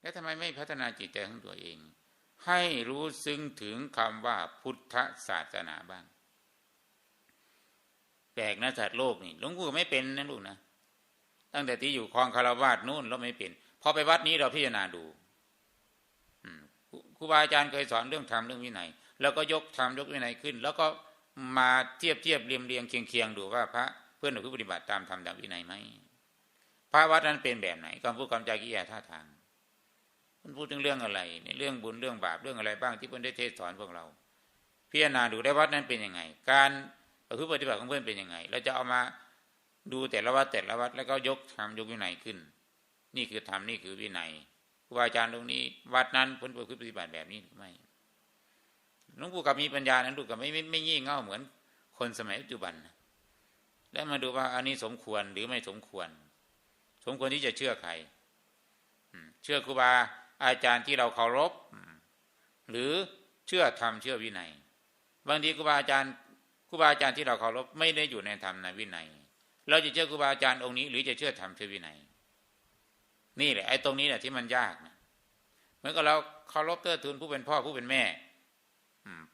แล้วทำไมไม่พัฒนาจิตใจของตัวเอง ให้รู้ซึ้งถึงคำว่าพุทธศาสนาบ้าง แปลกนะสัตว์โลกนี่หลวงปู่ไม่เป็นนะลูกนะ ตั้งแต่ที่อยู่คลองคารวาสนู่นเราไม่เป็น พอไปวัดนี้เราพิจารณาดูครูบาอาจารย์เคยสอนเรื่องธรรมเรื่องวินัย แล้วก็ยกธรรมยกวินัยขึ้น แล้วก็มาเทียบเทียบเรียมเรียงเคียงเคียงดูว่าพระเพื่อนหนูปฏิบัติตามธรรมตามวินัยไหมพระวัดนั้นเป็นแบบไหนคำพูดคำจากิริยาท่าทาง มันพูดถึงเรื่องอะไรในเรื่องบุญเรื่องบาปเรื่องอะไรบ้างที่เพื่อนได้เทศสอนพวกเรา พิจารณาดูได้วัดนั้นเป็นยังไง การประพฤติปฏิบัติของเพื่อนเป็นยังไง เราจะเอามาดูแต่ละวัดแต่ละวัดแล้วก็ยกธรรมยกวินัยขึ้น นี่คือธรรมนี่คือวินัยครูบาอาจารย์ตรงนี้ วัดนั้นเพื่อนประพฤติปฏิบัติแบบนี้หรือไม่หลวงปู่กับมีปัญญานั้นลูกกับไม่ไม่ไม่ยี่เง่าเหมือนคนสมัยปัจจุบันแล้วมาดูว่าอันนี้สมควรหรือไม่สมควร สมควรที่จะเชื่อใครเชื่อครูบา อาจารย์ที่เราเคารพ หรือเชื่อธรรมเชื่อวินัย บางทีครูบาอาจารย์ครูบาอาจารย์ที่เราเคารพไม่ได้อยู่ในธรรมในวินัย เราจะเชื่อครูบาอาจารย์องค์นี้ หรือจะเชื่อธรรมเชื่อวินัย นี่แหละไอ้ตรงนี้แหละที่มันยากนะเหมือนกับเราเคารพเทิดทูนผู้เป็นพ่อผู้เป็นแม่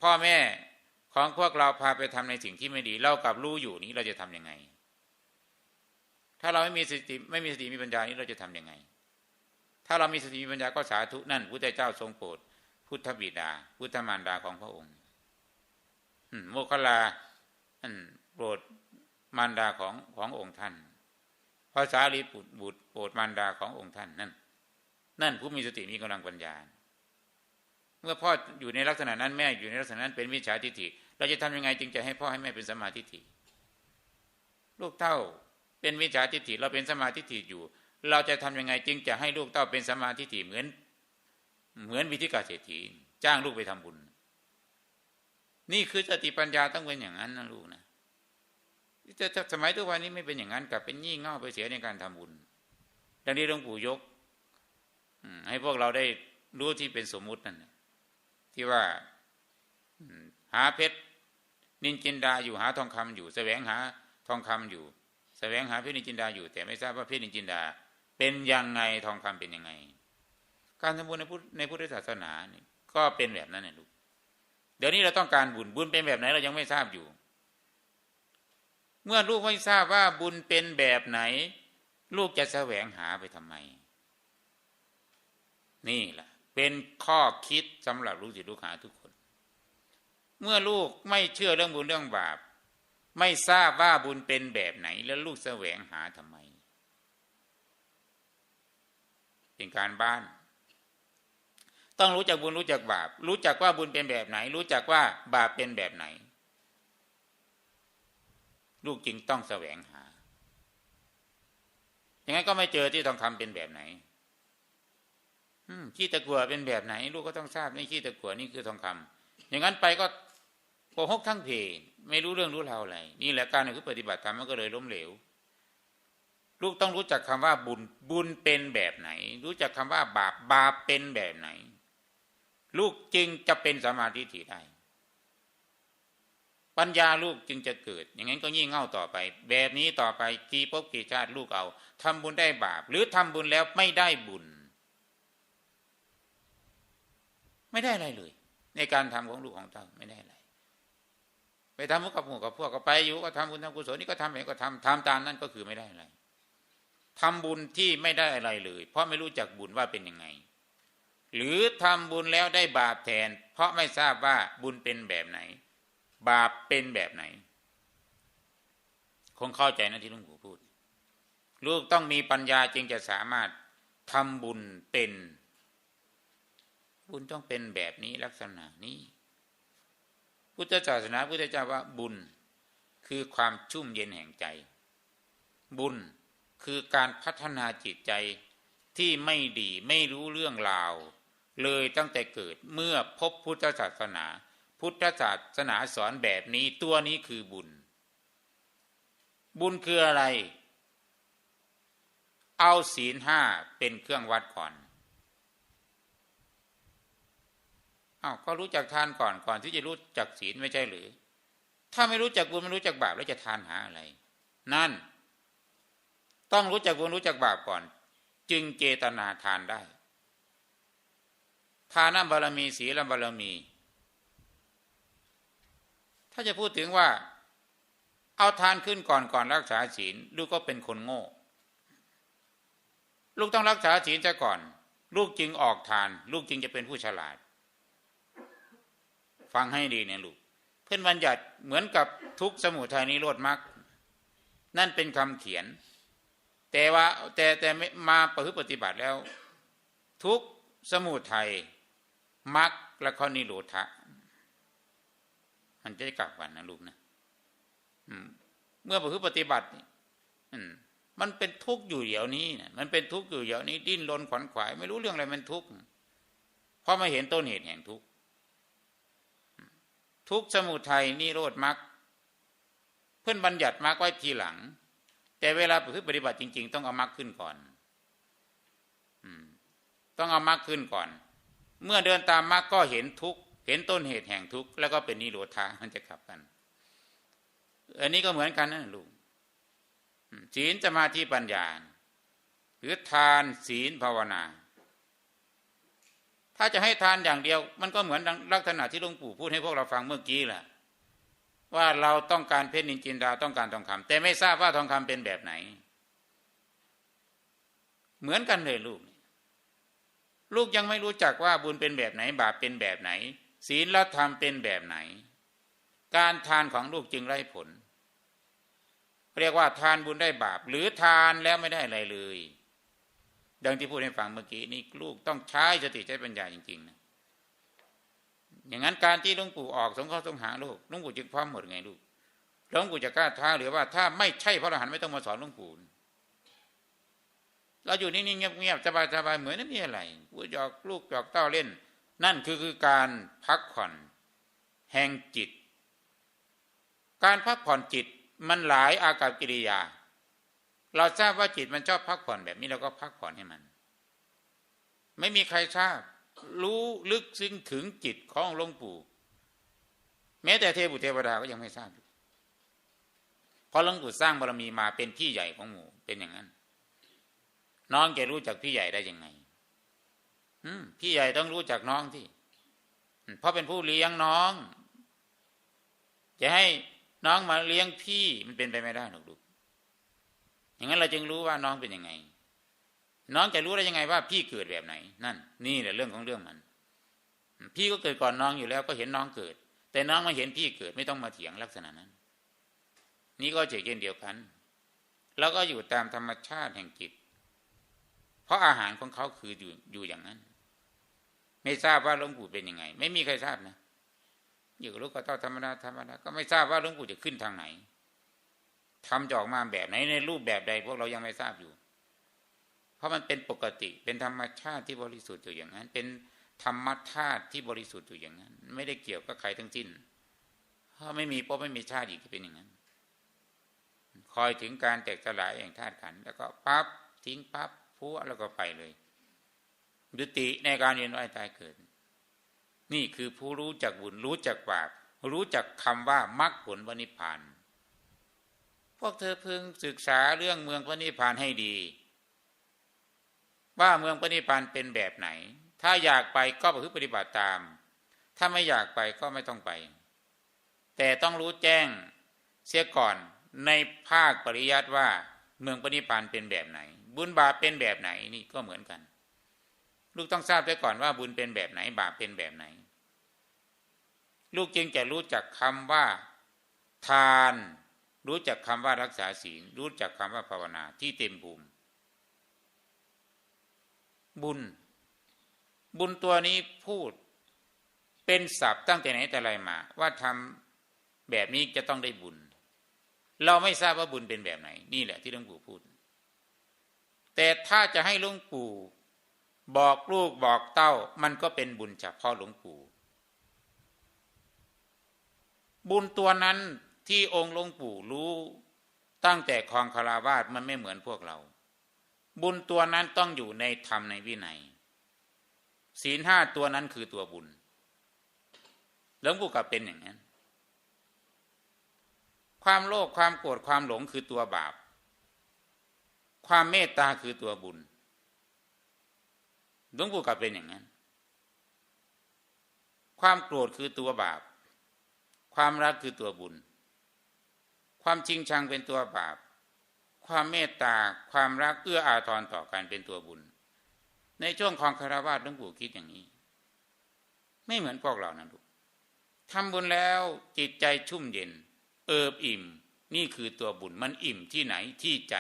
พ่อแม่ของพวกเราพาไปทำในสิ่งที่ไม่ดี เรากับรู้อยู่นี้เราจะทํำยังไง ถ้าเราไม่มีสติไม่มีสติมีปัญญานี้เราจะทํำยังไง ถ้าเรามีสติมีปัญญาก็สาธุนั่นพุทธเจ้าทรงโปรดพุทธบิดา พุทธมารดาของพระองค์โมคคลาโปรดมารดาของขององค์ท่านภาษาลีบุตรบุตรโปรดมารดาขององค์ท่านนั่น นั่นผู้มีสติมีกำลังปัญญา เมื่อพ่ออยู่ในลักษณะนั้นแม่อยู่ในลักษณะนั้นเป็นวิชาทิฏฐิ เราจะทำยังไงจึงจะให้พ่อให้แม่เป็นสมาทิฏฐิลูกเต้าเป็นวิชาทิฏฐิเราเป็นสมาทิฏฐิอยู่ เราจะทำยังไงจึงจะให้ลูกเต้าเป็นสมาทิฏฐิเหมือน เหมือนวิธีกาเศรษฐีจ้างลูกไปทำบุญ นี่คือสติปัญญาต้องเป็นอย่างนั้นนะลูกนะจะสมัยทุกวันนี้ไม่เป็นอย่างนั้นกลับเป็นยี่เง่าไปเสียในการทำบุญ ดังนี้หลวงปู่ยกให้พวกเราได้รู้ที่เป็นสมมุตินั่นที่ว่าหาเพชรนินจินดาอยู่หาทองคำอยู่ แสวงหาทองคำอยู่ แสวงหาเพชรนินจินดาอยู่ แต่ไม่ทราบว่าเพชรนินจินดา เป็นยังไงทองคำเป็นยังไง การทำบุญในพุทธในพุทธศาสนานี่ก็เป็นแบบนั้นนะลูกเดี๋ยวนี้เราต้องการบุญบุญเป็นแบบไหนเรายังไม่ทราบอยู่ เมื่อลูกไม่ทราบว่าบุญเป็นแบบไหน ลูกจะแสวงหาไปทำไม นี่แหละเป็นข้อคิดสำหรับลูกศิษย์ลูกหาทุกคน เมื่อลูกไม่เชื่อเรื่องบุญเรื่องบาป ไม่ทราบว่าบุญเป็นแบบไหน แล้วลูกแสวงหาทำไม เป็นการบ้าน ต้องรู้จักบุญรู้จักบาป รู้จักว่าบุญเป็นแบบไหน รู้จักว่าบาปเป็นแบบไหน ลูกจึงต้องแสวงหาอย่างนั้นก็ไม่เจอที่ทองคำเป็นแบบไหนขี้ตะกัวเป็นแบบไหน ลูกก็ต้องทราบนี่ขี้ตะกัวนี่คือทองคำอย่างนั้นไปก็โกหกทั้งเพไม่รู้เรื่องรู้ราวอะไรนี่แหละการคือปฏิบัติธรรมมันก็เลยล้มเหลว ลูกต้องรู้จักคำว่าบุญบุญเป็นแบบไหน รู้จักคำว่าบาปบาปเป็นแบบไหน ลูกจึงจะเป็นสมาธิถี่ได้ ปัญญาลูกจึงจะเกิด อย่างนั้นก็ยิ่งเง่าต่อไป แบบนี้ต่อไปกี่พบกี่ชาติลูกเอาทำบุญได้บาป หรือทำบุญแล้วไม่ได้บุญ ไม่ได้อะไรเลย ในการทำของลูกของเต้าไม่ได้อะไรไปทำกับหมู่กับพวกก็ไปอยู่ก็ทำบุญทำกุศลนี่ก็ทำเองก็ทำทำตามนั้นก็คือไม่ได้อะไร ทำบุญที่ไม่ได้อะไรเลย เพราะไม่รู้จักบุญว่าเป็นยังไง หรือทำบุญแล้วได้บาปแทน เพราะไม่ทราบว่าบุญเป็นแบบไหน บาปเป็นแบบไหน คงเข้าใจนะที่ลุงปู่พูด ลูกต้องมีปัญญาจึงจะสามารถทำบุญเป็น บุญต้องเป็นแบบนี้ลักษณะนี้พุทธศาสนาพุทธเจ้าว่าบุญคือความชุ่มเย็นแห่งใจ บุญ คือการพัฒนาจิตใจที่ไม่ดีไม่รู้เรื่องราว เลยตั้งแต่เกิดเมื่อพบพุทธศาสนา พุทธศาสนาสอนแบบนี้ตัวนี้คือบุญ บุญคืออะไร เอาศีลห้าเป็นเครื่องวัดก่อนอ้าวก็รู้จักทานก่อนก่อนที่จะรู้จักศีลไม่ใช่หรือ ถ้าไม่รู้จักบุญไม่รู้จักบาปแล้วจะทานหาอะไร นั่น ต้องรู้จักบุญรู้จักบาปก่อน จึงเจตนาทานได้ทานบารมีศีลบารมี ถ้าจะพูดถึงว่า เอาทานขึ้นก่อนก่อนรักษาศีลลูกก็เป็นคนโง่ ลูกต้องรักษาศีลซะก่อน ลูกจึงออกทาน ลูกจึงจะเป็นผู้ฉลาด ฟังให้ดีเนี่ยลูก เพื่อนบัญญัติเหมือนกับทุกสมุทัยนิโรธมรรคนั่นเป็นคำเขียน แต่ว่าแต่แต่มาประพฤติปฏิบัติแล้ว ทุกสมุทัยมรรคและข้อนิโรธะมันจะกลับกันนะลูกนะเมื่อประพฤติปฏิบัติมันเป็นทุกข์อยู่เดี๋ยวนี้นะมันเป็นทุกข์อยู่เดี๋ยวนี้ ดิ้นรนขวัญขวาย ไม่รู้เรื่องอะไรมันทุกข์เพราะมาเห็นต้นเหตุแห่งทุกข์ทุกสมุทัยนิโรธมรรคเพื่อนบัญญัติมรรคไว้ทีหลัง แต่เวลาปฏิบัติจริง ๆ ต้องเอามรรคขึ้นก่อนต้องเอามรรคขึ้นก่อน เมื่อเดินตามมรรคก็เห็นทุกเห็นต้นเหตุแห่งทุกข์แล้วก็เป็นนิโรธามันจะขับกัน อันนี้ก็เหมือนกันนะลูกศีลสมาธิปัญญาหรือทานศีลภาวนา ถ้าจะให้ทานอย่างเดียว มันก็เหมือนลักษณะที่หลวงปู่พูดให้พวกเราฟังเมื่อกี้แหละ ว่าเราต้องการเพชรนินจินดาต้องการทองคำแต่ไม่ทราบว่าทองคำเป็นแบบไหน เหมือนกันเลยลูก ลูกยังไม่รู้จักว่าบุญเป็นแบบไหน บาปเป็นแบบไหน ศีลและธรรมเป็นแบบไหน การทานของลูกจึงไร้ผล เรียกว่าทานบุญได้บาป หรือทานแล้วไม่ได้อะไรเลย ดังที่พูดให้ฟังเมื่อกี้นี่ลูกต้องใช้สติใช้ปัญญาจริงๆนะ อย่างนั้นการที่หลวงปู่ออกสงเคราะห์สงหาลูกหลวงปู่จึงพร้อมหมดไงลูกหลวงปู่จะกล้าท้าหรือว่าถ้าไม่ใช่พระอรหันต์ไม่ต้องมาสอนหลวงปู่เราอยู่นิ่งๆเงียบๆสบายๆเหมือนไม่มีอะไรพูดหยอกลูกหยอกเต้าเล่น นั่นคือคือการพักผ่อน แห่งจิต การพักผ่อนจิตมันหลายอากับกิริยา เราทราบว่าจิตมันชอบพักผ่อนแบบนี้เราก็พักผ่อนให้มัน ไม่มีใครทราบ รู้ลึกซึ้งถึงจิตของหลวงปู่ แม้แต่เทพุเทวดาก็ยังไม่ทราบเพราะหลวงปู่สร้างบารมีมาเป็นพี่ใหญ่ของหมู่ เป็นอย่างนั้น น้องจะรู้จักพี่ใหญ่ได้ยังไงพี่ใหญ่ต้องรู้จักน้องที่ เพราะเป็นผู้เลี้ยงน้อง จะให้น้องมาเลี้ยงพี่มันเป็นไปไม่ได้หรอกลูกอย่างนั้นเราจึงรู้ว่าน้องเป็นยังไง น้องจะรู้ได้ยังไงว่า พี่เกิดแบบไหน นั่น นี่แหละเรื่องของเรื่องมัน พี่ก็เกิดก่อนน้องอยู่แล้วก็เห็นน้องเกิด แต่น้องมาเห็นพี่เกิดไม่ต้องมาเถียงลักษณะนั้น นี่ก็เช่นเดียวกัน แล้วก็อยู่ตามธรรมชาติแห่งจิต เพราะอาหารของเขาคืออยู่อยู่อย่างนั้น ไม่ทราบว่าหลวงปู่เป็นยังไง ไม่มีใครทราบนะอยู่กับลูกก็ต้อธรรมดาธรรมดาก็ไม่ทราบว่าหลวงปู่จะขึ้นทางไหนทำจอกมาแบบไหนในรูปแบบใด พวกเรายังไม่ทราบอยู่ เพราะมันเป็นปกติเป็นธรรมชาติที่บริสุทธิ์อยู่อย่างนั้น เป็นธรรมธาตุที่บริสุทธิ์อยู่อย่างนั้น ไม่ได้เกี่ยวกับใครทั้งสิ้นเพราะไม่มีพราะไม่มีชาติอีกเป็นอย่างนั้น คอยถึงการแตกสลายแห่งธาตุขันแล้วก็ปั๊บทิ้งปั๊บพัวแล้วก็ไปเลยยุติในการเรียนว่ายตายเกิด นี่คือผู้รู้จักบุญรู้จักบาปรู้จักคำว่ามรรคผลวนิพานพวกเธอพึงศึกษาเรื่องเมืองพระนิพพานให้ดี ว่าเมืองพระนิพพานเป็นแบบไหน ถ้าอยากไปก็ประพฤติปฏิบัติตาม ถ้าไม่อยากไปก็ไม่ต้องไป แต่ต้องรู้แจ้งเสียก่อนในภาคปริยัติว่าเมืองพระนิพพานเป็นแบบไหน บุญบาปเป็นแบบไหนนี่ก็เหมือนกัน ลูกต้องทราบไว้ก่อนว่าบุญเป็นแบบไหน บาปเป็นแบบไหน ลูกจึงจะรู้จักคำว่าทาน รู้จักคำว่ารักษาศีล รู้จักคำว่าภาวนาที่เต็มภูมิ บุญ บุญตัวนี้พูดเป็นศัพท์ตั้งแต่ไหนแต่ไรมา ว่าทำแบบนี้จะต้องได้บุญ เราไม่ทราบว่าบุญเป็นแบบไหน นี่แหละที่หลวงปู่พูด แต่ถ้าจะให้หลวงปู่บอกลูกบอกเต้า มันก็เป็นบุญจากพ่อหลวงปู่บุญตัวนั้นที่องค์หลวงปู่รู้ตั้งแต่คลองคาราวาสมันไม่เหมือนพวกเรา บุญตัวนั้นต้องอยู่ในธรรมในวินัย ศีลห้าตัวนั้นคือตัวบุญหลวงปู่กับเป็นอย่างนั้น ความโลภความโกรธความหลงคือตัวบาป ความเมตตาคือตัวบุญหลวงปู่ก็เป็นอย่างนั้น ความโกรธคือตัวบาป ความรักคือตัวบุญ ความจริงชังเป็นตัวบาป ความเมตตาความรักเอื้ออาทรต่อกันเป็นตัวบุญ ในช่วงของคารวะหลวงปู่คิดอย่างนี้ ไม่เหมือนพวกเรานะลูกทำบุญแล้วจิตใจชุ่มเย็น เอิบอิ่ม นี่คือตัวบุญมันอิ่มที่ไหนที่ใจ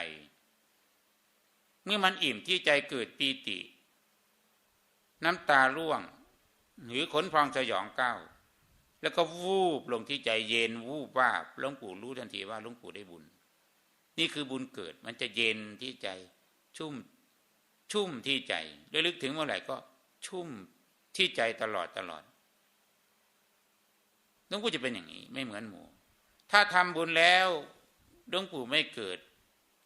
เมื่อมันอิ่มที่ใจเกิดปีติ น้ำตาร่วง หรือขนพองสยองก้าวแล้วก็วูบลงที่ใจเย็นวูบว่าหลวงปู่รู้ทันทีว่าหลวงปู่ได้บุญ นี่คือบุญเกิดมันจะเย็นที่ใจ ชุ่มชุ่มที่ใจระลึกถึงเมื่อไหร่ก็ชุ่มที่ใจตลอดตลอดหลวงปู่จะเป็นอย่างนี้ ไม่เหมือนหมูถ้าทำบุญแล้วหลวงปู่ไม่เกิด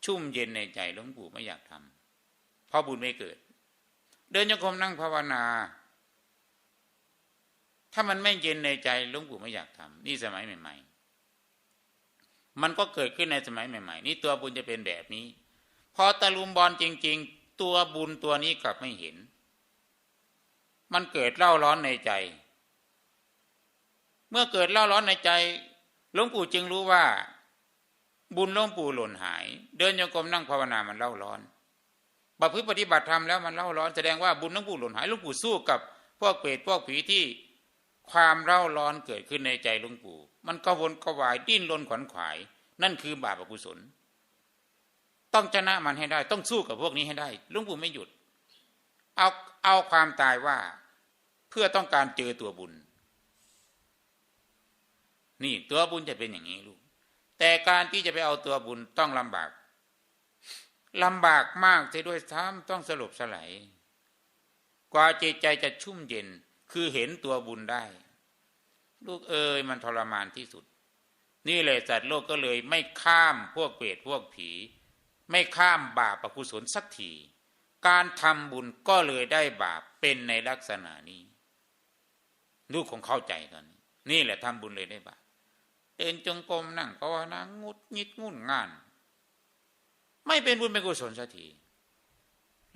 ชุ่มเย็นในใจหลวงปู่ไม่อยากทำเพราะบุญไม่เกิด เดินโยกมนั่งภาวนา ถ้ามันไม่เย็นในใจหลวงปู่ไม่อยากทำนี่สมัยใหม่ ๆ มันก็เกิดขึ้นในสมัยใหม่ ๆ นี่ตัวบุญจะเป็นแบบนี้ พอตะลุมบอลจริง ๆ ตัวบุญตัวนี้กลับไม่เห็น มันเกิดเล่าร้อนในใจ เมื่อเกิดเล่าร้อนในใจหลวงปู่จึงรู้ว่า บุญหลวงปู่หล่นหาย เดินโยกมนั่งภาวนามันเล่าร้อนบัพฤติปฏิบัติธรรมแล้วมันเล่าร้อนแสดงว่าบุญหลวงปู่หล่นหายหลวงปู่สู้กับพวกเปรตพวกผีที่ความเล่าร้อนเกิดขึ้นในใจหลวงปู่ มันกวนกวายดิ้นรนขวนขวาย นั่นคือบาปอกุศล ต้องชนะมันให้ได้ ต้องสู้กับพวกนี้ให้ได้ลวงปู่ไม่หยุด เอาเอาความตายว่าเพื่อต้องการเจอตัวบุญ นี่ตัวบุญจะเป็นอย่างนี้ลูกแต่การที่จะไปเอาตัวบุญต้องลำบากลำบากมากจะด้วยซ้ำต้องสลบสลายกว่าจิตใจจะชุ่มเย็นคือเห็นตัวบุญได้ ลูกเอ๋ยมันทรมานที่สุด นี่เลยสัตว์โลกก็เลยไม่ข้ามพวกเปรตพวกผี ไม่ข้ามบาปอกุศลสักทีการทำบุญก็เลยได้บาปเป็นในลักษณะนี้ลูกคงเข้าใจตอนนี้นี่แหละทำบุญเลยได้บาปเดินจงกรมนั่งภาวนางุดงิดงุ่นงาน ไม่เป็นบุญเป็นกุศลสักที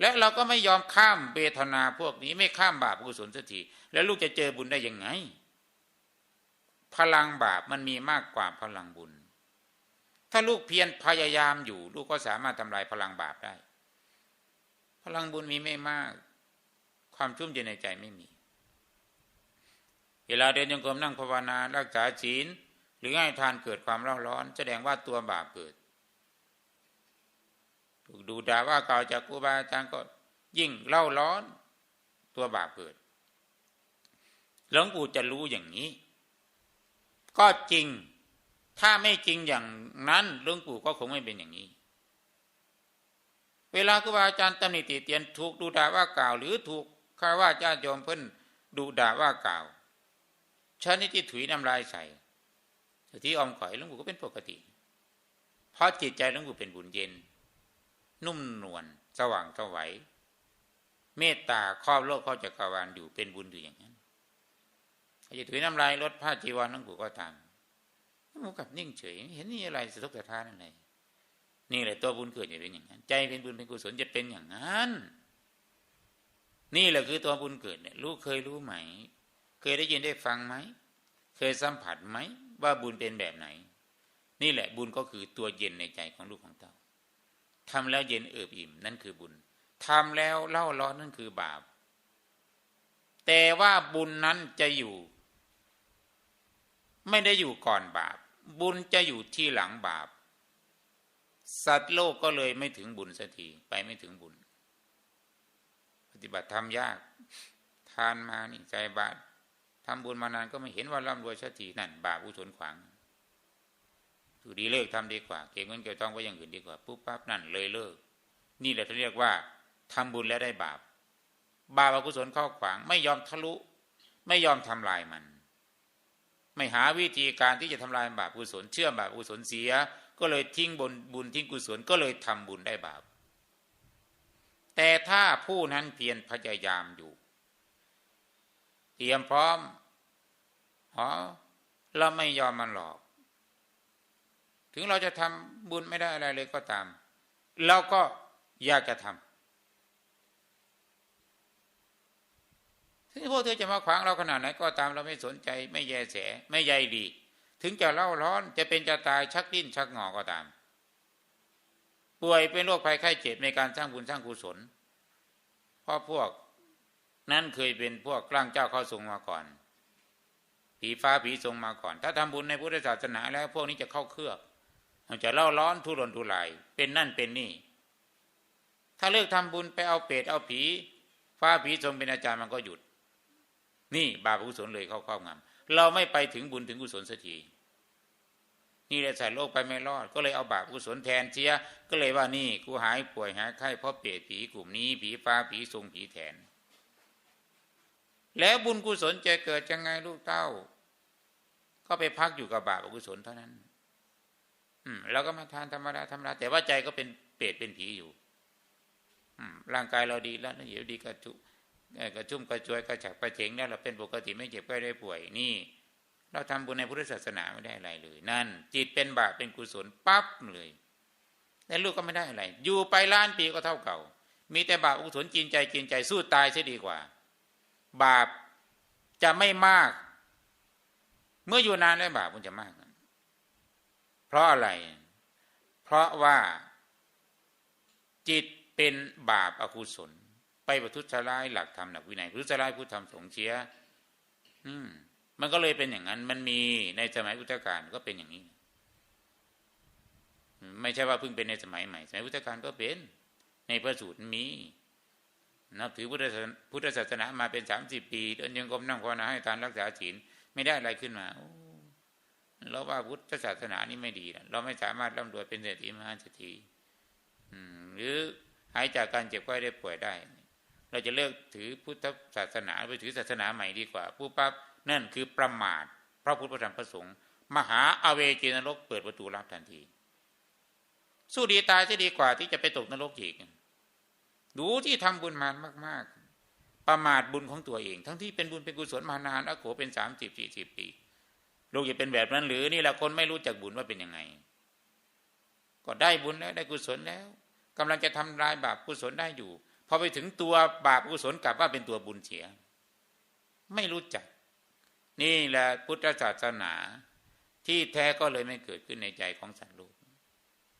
และเราก็ไม่ยอมข้ามเบทนาพวกนี้ไม่ข้ามบาปกุศลสักทีแล้วลูกจะเจอบุญได้ยังไง พลังบาปมันมีมากกว่าพลังบุญ ถ้าลูกเพียรพยายามอยู่ ลูกก็สามารถทำลายพลังบาปได้ พลังบุญมีไม่มาก ความชุ่มเย็นในใจไม่มี เวลาเดินยังกรมนั่งภาวนารักษาศีลหรือให้ทานเกิดความร้อนร้อน แสดงว่าตัวบาปเกิดถูกดูด่าว่าเก่าจากครูบาอาจารย์ก็ยิ่งเล่าร้อน ตัวบาปเกิดหลวงปู่จะรู้อย่างนี้ ก็จริง ถ้าไม่จริงอย่างนั้นหลวงปู่ก็คงไม่เป็นอย่างนี้ เวลาครูบาอาจารย์ตำหนิติเตียนถูกดูด่าว่ากล่าว หรือถูกข้าว่าญาติโยมเพิ่นดูด่าว่ากล่าวชนิดที่ถุยน้ำลายใส่ที่ออมข่อยหลวงปู่ก็เป็นปกติ เพราะจิตใจหลวงปู่เป็นบุญเย็น นุ่มนวลสว่างสวัยเมตตาครอบโลกครอบจักรวาลอยู่เป็นบุญอยู่อย่างนั้น จะถือน้ำลายลดผ้าจีวรนั่งกูก็ตามมูกับนิ่งเฉย เห็นนี่อะไรสะทกสะท้านอะไรนี่แหละตัวบุญเกิดจะเป็นอย่างนั้น ใจเป็นบุญเป็นกุศลจะเป็นอย่างนั้น นี่แหละคือตัวบุญเกิดเนี่ยรู้เคยรู้ไหม เคยได้ยินได้ฟังไหม เคยสัมผัสไหม ว่าบุญเป็นแบบไหน นี่แหละบุญก็คือตัวเย็นในใจของลูกของเต้าทำแล้วเย็นเอิบอิ่มนั่นคือบุญทำแล้วเล่าร้อนนั่นคือบาป แต่ว่าบุญนั้นจะอยู่ ไม่ได้อยู่ก่อนบาป บุญจะอยู่ที่หลังบาป สัตว์โลกก็เลยไม่ถึงบุญสักทีไปไม่ถึงบุญ ปฏิบัติทำยาก ทานมานี่ใจบาปทำบุญมานานก็ไม่เห็นว่าร่ำรวยสักทีนั่น บาปอุศลขวางถูดีเลิกทำดีกว่า เก่งเงินเก็บทองไว้อย่างอื่นดีกว่าปุ๊บปั๊บนั่นเลยเลิก นี่แหละที่เรียกว่าทำบุญแล้วได้บาป บาปอกุศลเข้าขวาง ไม่ยอมทะลุ ไม่ยอมทำลายมัน ไม่หาวิธีการที่จะทำลายบาปกุศลเชื่อมบาปกุศลเสีย ก็เลยทิ้งบุญบุญทิ้งกุศลก็เลยทำบุญได้บาป แต่ถ้าผู้นั้นเพียรพยายามอยู่ เตรียมพร้อมอ๋อเราไม่ยอมมันหลอก ถึงเราจะทำบุญไม่ได้อะไรเลยก็ตาม เราก็อยากจะทำ ถึงพวกเธอจะมาขวางเราขนาดไหนก็ตามเราไม่สนใจไม่แยแสไม่ใยดี ถึงจะเล่าร้อนจะเป็นจะตายชักดิ้นชักงอก็ตาม ป่วยเป็นโรคภัยไข้เจ็บในการสร้างบุญสร้างกุศลเพราะพวกนั้นเคยเป็นพวกกลางเจ้าเข้าทรงมาก่อน ผีฟ้าผีทรงมาก่อน ถ้าทำบุญในพุทธศาสนาแล้วพวกนี้จะเข้าเครือบมันจะเล่าร้อนทุรนทุรายเป็นนั่นเป็นนี่ ถ้าเลิกทำบุญไปเอาเปรตเอาผี ฟ้าผีทรงเป็นอาจารย์มันก็หยุด นี่บาปกุศลเลยเข้าครอบงำเราไม่ไปถึงบุญถึงกุศลสักทีนี่แหละใส่โลกไปไม่รอด ก็เลยเอาบาปกุศลแทนเชียก็เลยว่านี่กูหายป่วยหายไข้เพราะเปรตผีกลุ่มนี้ผีฟ้าผีทรงผีแทน แล้วบุญกุศลจะเกิดยังไงลูกเต้า ก็ไปพักอยู่กับบาปอกุศลเท่านั้น อืมเราก็มาทานธรรมดาธรรมดาแต่ว่าใจก็เป็นเปรตเป็นผีอยู่ อืมร่างกายเราดีแล้วเดี๋ยวดีกระจุ กระชุ่มกระจวยกระฉับกระเฉงแล้เราเป็นปกติไม่เจ็บไข้ได้ป่วยนี่ เราทำบุญในพุทธศาสนาไม่ได้อะไรเลย นั่น จิตเป็นบาปเป็นกุศลปั๊บเลยแล้ลูกก็ไม่ได้อะไร อยู่ไปล้านปีก็เท่าเก่า มีแต่บาปกุศลกินใจกินใจสู้ตายใช่ดีกว่า บาปจะไม่มาก เมื่ออยู่นานแล้วบาปมันจะมาก เพราะอะไร เพราะว่าจิตเป็นบาปอกุศล ไปประทุษร้ายหลักธรรมหลักวินัยประทุษร้ายผู้ทำสงเชียอืม มันก็เลยเป็นอย่างนั้น มันมีในสมัยพุทธกาลก็เป็นอย่างนี้ ไม่ใช่ว่าเพิ่งเป็นในสมัยใหม่ สมัยพุทธกาลก็เป็น ในพระสูตรมีนับถือพุทธพุทธศาสนามาเป็นสามสิบปีเดินยังกรมนั่งภาวนาให้ทานรักษาศีลไม่ได้อะไรขึ้นมาเราว่าพุทธศาสนานี่ไม่ดีเราไม่สามารถร่ำรวยเป็นเศรษฐีมหาเศรษฐีหรือหายจากการเจ็บไข้ได้ป่วยได้ เราจะเลิกถือพุทธศาสนาไปถือศาสนาใหม่ดีกว่าผู้ปั๊บนั่นคือประมาทพระพุทธธรรมพระสงฆ์มหาอเวจีนรกเปิดประตูรับทันที สู้ดีตายจะดีกว่าที่จะไปตกนรกอีกดูที่ทำบุญมามาก ๆ ประมาทบุญของตัวเอง ทั้งที่เป็นบุญเป็นกุศลมานานอโขเป็นสามสิบสี่สิบปีลูกจะเป็นแบบนั้นหรือนี่แหละคนไม่รู้จักบุญว่าเป็นยังไง ก็ได้บุญแล้วได้กุศลแล้วกำลังจะทำลายบาปกุศลได้อยู่ พอไปถึงตัวบาปกุศลกลับว่าเป็นตัวบุญเสีย ไม่รู้จัก นี่แหละพุทธศาสนาที่แท้ก็เลยไม่เกิดขึ้นในใจของสัตว์โลก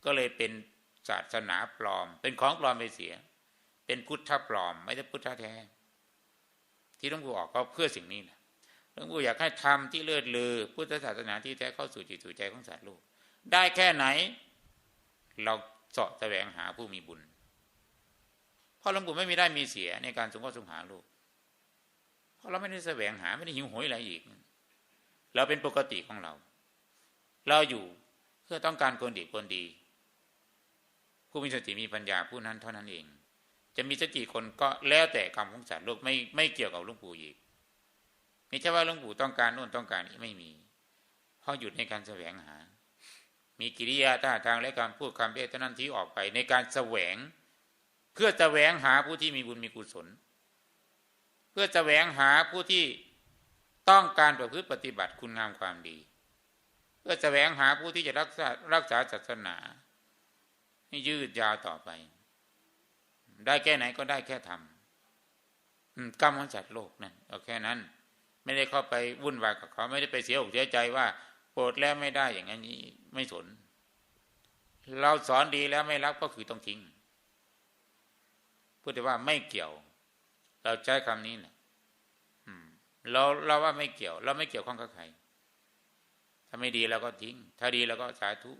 ก็เลยเป็นศาสนาปลอม เป็นของปลอมไปเสีย เป็นพุทธปลอม ไม่ใช่พุทธแท้ ที่หลวงปู่ออกก็เพื่อสิ่งนี้แหละหลวงปู่อยากให้ทำที่เลิศลือ พุทธศาสนาที่แท้เข้าสู่จิตสู่ใจของสัตว์โลกได้แค่ไหน เราเสาะแสวงหาผู้มีบุญ ราะหลวงปู่ไม่มีได้มีเสียในการสงเคราะห์สงหาโลกเพราะเราไม่ได้แสวงหาไม่ได้หิวโหยอะไรอีก เราเป็นปกติของเรา เราอยู่เพื่อต้องการคนดีคนดี ผู้มีสติมีปัญญาผู้นั้นเท่านั้นเอง จะมีสักกี่คนก็แล้วแต่กรรมของสัตว์โลกไม่ไม่เกี่ยวกับหลวงปู่อีกไม่ใช่ว่าหลวงปู่ต้องการโน่นต้องการนี้ไม่มีเพราะหยุดในการแสวงหา มีกิริยาท่าทางและการพูดคำเพศเท่านั้นที่ออกไปในการแสวง เพื่อจะแสวงหาผู้ที่มีบุญมีกุศล เพื่อจะแสวงหาผู้ที่ต้องการประพฤติปฏิบัติคุณงามความดี เพื่อจะแสวงหาผู้ที่จะรักษารักษาศาสนาให้ยืดยาวต่อไป ได้แค่ไหนก็ได้แค่ทำกรรมของสัตว์โลกนั่นเอาแค่นั้น ไม่ได้เข้าไปวุ่นวายกับเขาไม่ได้ไปเสียอกเสียใจว่าโปรดแล้วไม่ได้อย่างนี้ไม่สน เราสอนดีแล้วไม่รับก็คือต้องทิ้ง พูดแต่ว่าไม่เกี่ยว เราใช้คำนี้แหละเราเราว่าไม่เกี่ยว เราไม่เกี่ยวข้องกับใคร ถ้าไม่ดีเราก็ทิ้ง ถ้าดีเราก็สาธุ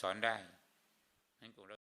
สอนได้